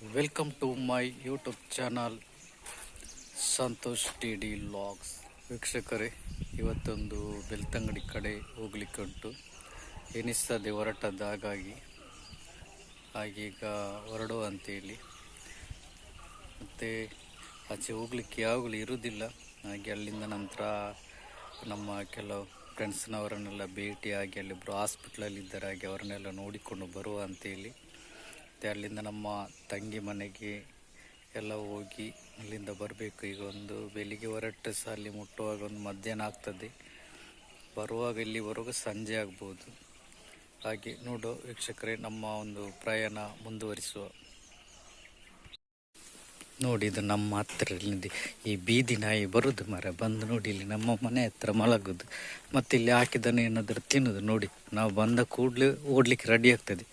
Welcome to my YouTube channel Santosh T D logs ವೀಕ್ಷಕರೇ, ಇವತ್ತೊಂದು ಬೆಳ್ತಂಗಡಿ ಕಡೆ ಹೋಗ್ಲಿಕ್ಕುಂಟು. ಎನಿಸ್ತದೆ ಹೊರಟದ್ದಾಗಾಗಿ ಹಾಗೀಗ ಹೊರಡುವ ಅಂತೇಳಿ. ಮತ್ತು ಆಚೆ ಹೋಗ್ಲಿಕ್ಕೆ ಯಾವಾಗಲೂ ಇರುವುದಿಲ್ಲ ಹಾಗೆ ಅಲ್ಲಿಂದ ನಂತರ ನಮ್ಮ ಕೆಲವು ಫ್ರೆಂಡ್ಸ್ನವರನ್ನೆಲ್ಲ ಭೇಟಿಯಾಗಿ ಅಲ್ಲಿಬ್ಬರು ಹಾಸ್ಪಿಟ್ಲಲ್ಲಿ ಇದ್ದಾರೆ ಹಾಗೆ ಅವರನ್ನೆಲ್ಲ ನೋಡಿಕೊಂಡು ಬರುವ ಅಂತೇಳಿ. ಮತ್ತು ಅಲ್ಲಿಂದ ನಮ್ಮ ತಂಗಿ ಮನೆಗೆ ಎಲ್ಲ ಹೋಗಿ ಅಲ್ಲಿಂದ ಬರಬೇಕು. ಈಗ ಒಂದು ಬೆಳಿಗ್ಗೆ ಹೊರಟು ಸಹ ಅಲ್ಲಿ ಮುಟ್ಟುವಾಗ ಒಂದು ಮಧ್ಯಾಹ್ನ ಆಗ್ತದೆ. ಬರುವಾಗ ಇಲ್ಲಿ ಬರುವಾಗ ಸಂಜೆ ಆಗ್ಬೋದು. ಹಾಗೆ ನೋಡೋ ವೀಕ್ಷಕರೇ, ನಮ್ಮ ಒಂದು ಪ್ರಯಾಣ ಮುಂದುವರಿಸುವ. ನೋಡಿ, ಇದು ನಮ್ಮ ಹತ್ತಿರಲ್ಲಿದೆ ಈ ಬೀದಿ ನಾಯಿ ಬರುದು, ಮರ ಬಂದು ನೋಡಿ, ಇಲ್ಲಿ ನಮ್ಮ ಮನೆ ಹತ್ರ ಮಲಗುದು. ಮತ್ತೆ ಇಲ್ಲಿ ಹಾಕಿದನ್ನು ಏನಾದರೂ ತಿನ್ನುದು ನೋಡಿ. ನಾವು ಬಂದ ಕೂಡಲೇ ಓಡಲಿಕ್ಕೆ ರೆಡಿ ಆಗ್ತದೆ.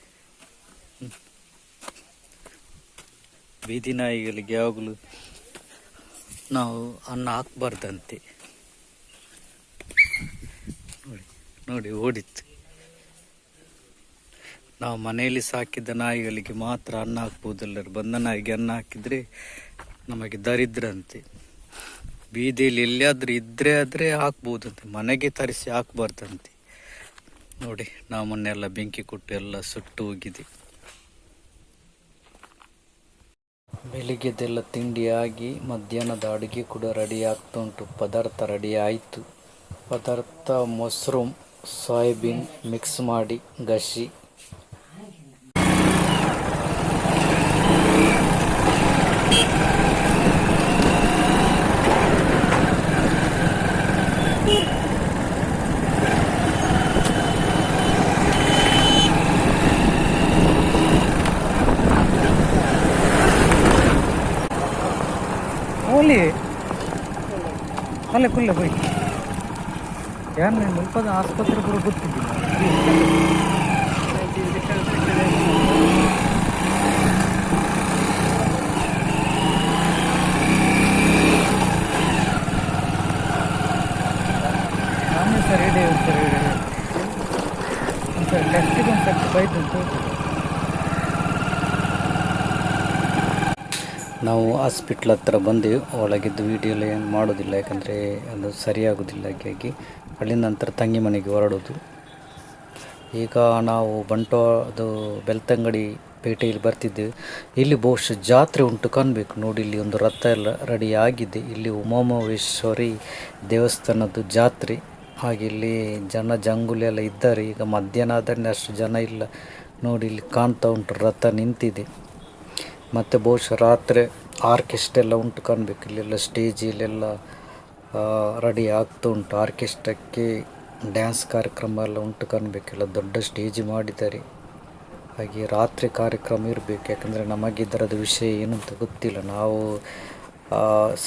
ಬೀದಿ ನಾಯಿಗಳಿಗೆ ಯಾವಾಗಲೂ ನಾವು ಅನ್ನ ಹಾಕ್ಬಾರ್ದಂತೆ. ನೋಡಿ ನೋಡಿ, ಓಡಿತ್ತು. ನಾವು ಮನೆಯಲ್ಲಿ ಸಾಕಿದ ನಾಯಿಗಳಿಗೆ ಮಾತ್ರ ಅನ್ನ ಹಾಕ್ಬೋದಲ್ಲರು ಬಂದ ನಾಯಿಗೆ ಅನ್ನ ಹಾಕಿದರೆ ನಮಗೆ ದರಿದ್ರ ಅಂತೆ ಬೀದಿಯಲ್ಲಿ ಎಲ್ಲಿಯಾದರೂ ಇದ್ದರೆ ಆದರೆ ಹಾಕ್ಬೋದಂತೆ. ಮನೆಗೆ ತರಿಸಿ ಹಾಕ್ಬಾರ್ದಂತೆ. ನೋಡಿ, ನಾವು ಮೊನ್ನೆ ಎಲ್ಲ ಬೆಂಕಿ ಕೊಟ್ಟು ಎಲ್ಲ ಸುಟ್ಟು ಹೋಗಿದೆ. ಬೆಳಿಗ್ಗೆದೆಲ್ಲ ತಿಂಡಿಯಾಗಿ ಮಧ್ಯಾಹ್ನದ ಅಡುಗೆ ಕೂಡ ರೆಡಿ ಆಗ್ತಾ ಉಂಟು ಪದಾರ್ಥ ರೆಡಿ ಆಯಿತು. ಪದಾರ್ಥ ಮೊಸರು, ಸೋಯಾಬೀನ್ ಮಿಕ್ಸ್ ಮಾಡಿ, ಗಸಿ. ಓಲಿ ಅಲ್ಲೇ ಕುಲ್ಲೇ ಬೈ ಯಾರು ಮುಲ್ಪದ ಆಸ್ಪತ್ರೆ ಕೂಡ ಗೊತ್ತಿದ್ದಿಲ್ಲ. ಸರ್ ಇಡೀ ಸರ್ ಇಡೀ ಸರ್ ಲೆಫ್ಟಿಗೆ ಒಂದು ಸರ್ ಬೈತು ಅಂತ ಹೇಳ್ತಿದ್ದೆ ನಾವು ಹಾಸ್ಪಿಟ್ಲ್ ಹತ್ರ ಬಂದು ಒಳಗಿದ್ದು ವೀಡಿಯೋ ಏನು ಮಾಡೋದಿಲ್ಲ, ಯಾಕಂದರೆ ಅದು ಸರಿಯಾಗೋದಿಲ್ಲ. ಹಾಗಾಗಿ ಅಲ್ಲಿಂದ ನಂತರ ತಂಗಿ ಮನೆಗೆ ಹೊರಡೋದು. ಈಗ ನಾವು ಬಂಟ್ವಾಳದು ಬೆಳ್ತಂಗಡಿ ಪೇಟೆಯಲ್ಲಿ ಬರ್ತಿದ್ದೇವೆ ಇಲ್ಲಿ ಬಹುಶಃ ಜಾತ್ರೆ ಉಂಟು ಕಾಣಬೇಕು. ನೋಡಿ, ಇಲ್ಲಿ ಒಂದು ರಥ ಎಲ್ಲ ರೆಡಿ ಆಗಿದೆ. ಇಲ್ಲಿ ಉಮಾಮಹೇಶ್ವರಿ ದೇವಸ್ಥಾನದ್ದು ಜಾತ್ರೆ. ಹಾಗೆ ಇಲ್ಲಿ ಜನ ಜಂಗುಲಿ ಎಲ್ಲ ಇದ್ದಾರೆ. ಈಗ ಮಧ್ಯಾಹ್ನ ಆದರೆ ಅಷ್ಟು ಜನ ಇಲ್ಲ. ನೋಡಿ, ಇಲ್ಲಿ ಕಾಣ್ತಾ ಉಂಟು ರಥ ನಿಂತಿದೆ. ಮತ್ತು ಬಹುಶಃ ರಾತ್ರಿ ಆರ್ಕೆಸ್ಟ್ರೆಲ್ಲ ಉಂಟು ಕಾಣಬೇಕು. ಇಲ್ಲೆಲ್ಲ ಸ್ಟೇಜ್ ಇಲ್ಲೆಲ್ಲ ರೆಡಿ ಆಗ್ತಾ ಉಂಟು. ಆರ್ಕೆಸ್ಟ್ರಕ್ಕೆ ಡ್ಯಾನ್ಸ್ ಕಾರ್ಯಕ್ರಮ ಎಲ್ಲ ಉಂಟು ಕಾಣಬೇಕೆಲ್ಲ ದೊಡ್ಡ ಸ್ಟೇಜ್ ಮಾಡಿದ್ದಾರೆ. ಹಾಗೆ ರಾತ್ರಿ ಕಾರ್ಯಕ್ರಮ ಇರಬೇಕು. ಯಾಕಂದರೆ ನಮಗೆ ಇದರದ ವಿಷಯ ಏನು ಅಂತ ಗೊತ್ತಿಲ್ಲ. ನಾವು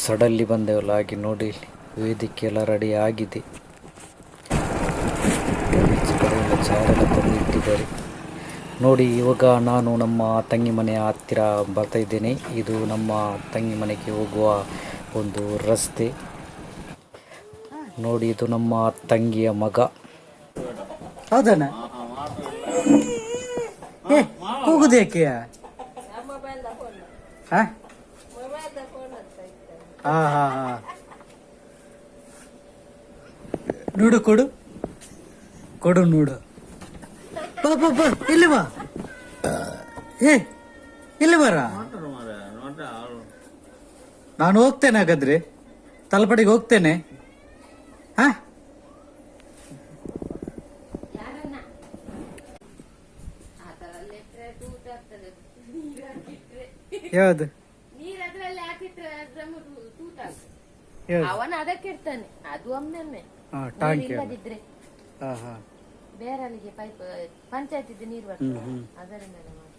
ಸಡನ್ಲಿ ಬಂದೆವಲ್ಲ, ಹಾಗೆ ನೋಡಿ ವೇದಿಕೆ ಎಲ್ಲ ರೆಡಿ ಆಗಿದೆ. ಚಾರ್ ಎಲ್ಲ ತಂದು ಇಟ್ಟಿದ್ದಾರೆ ನೋಡಿ, ಇವಾಗ ನಾನು ನಮ್ಮ ತಂಗಿ ಮನೆಯ ಹತ್ತಿರ ಬರ್ತಾ ಇದ್ದೇನೆ. ಇದು ನಮ್ಮ ತಂಗಿ ಮನೆಗೆ ಹೋಗುವ ಒಂದು ರಸ್ತೆ. ನೋಡಿ, ಇದು ನಮ್ಮ ತಂಗಿಯ ಮಗ. ಹೋಗುದೇಕೆ ನೋಡು ಕೊಡು. ಕೊಡು ನೋಡು. ಬಾ ಬಾ ಬಾ ಇಲ್ಲಿ ಬಾ. ಏ ಇಲ್ಲಿ ಬರ? ನಾನು ಹೋಗ್ತೇನೆ ಹಾಗಾದ್ರೆ. ತಲಪಡಿಗೆ ಹೋಗ್ತೇನೆ. ಹಾ? ಯಾವ್ದು? ಅವನ ಅದಕ್ಕೆ ಇರ್ತಾನೆ ಅದು ಒಮ್ಮೆ ಹಾ ಹಾ. ಬೇರಲ್ಲಿಗೆ ಪೈಪ್ ಪಂಚಾಯತಿದ್ದು ನೀರು ಬರ್ತದೆ. ಮಾತ್ರ.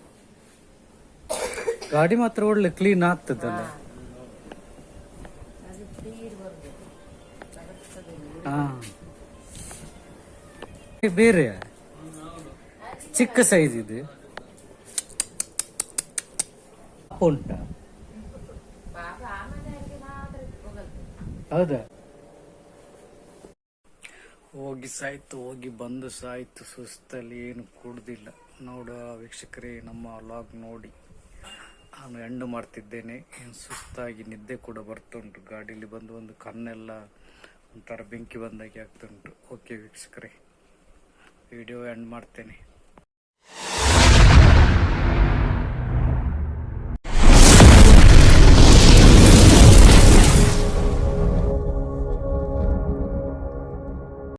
ಗಾಡಿ ಮಾತ್ರ ಒಳ್ಳೆ ಕ್ಲೀನ್ ಆಗ್ತದಲ್ಲ? ಅದು ನೀರು ಬರ್ಬೇಕು ಬರ್ತದೆ ನೀರು. ಹಾ. ಏ, ಬೇರೆ? ಚಿಕ್ಕ ಸೈಜ್ ಇದೆ. ಉಂಟ? ಪಾಪ ಆ ಮನೆಯಲ್ಲಿ ಮಾತ್ರ ಹೋಗಲ್ದು. ಹೌದಾ? ಹೋಗಿ ಸಾಯ್ತು, ಹೋಗಿ ಬಂದು ಸಾಯ್ತು, ಸುಸ್ತಲ್ಲಿ ಏನು ಕುಡ್ದಿಲ್ಲ. ನೋಡ ವೀಕ್ಷಕರೇ, ನಮ್ಮ ಲಾಗ್ ನೋಡಿ. ನಾನು ಎಂಡು ಮಾಡ್ತಿದ್ದೇನೆ. ಏನು ಸುಸ್ತಾಗಿ ನಿದ್ದೆ ಕೂಡ ಬರ್ತುಂಟು. ಗಾಡೀಲಿ ಬಂದು ಒಂದು ಕಣ್ಣೆಲ್ಲ ಒಂಥರ ಬೆಂಕಿ ಬಂದಾಗೆ ಆಗ್ತುಂಟು. ಓಕೆ ವೀಕ್ಷಕರೇ ವಿಡಿಯೋ ಎಂಡ್ ಮಾಡ್ತೇನೆ.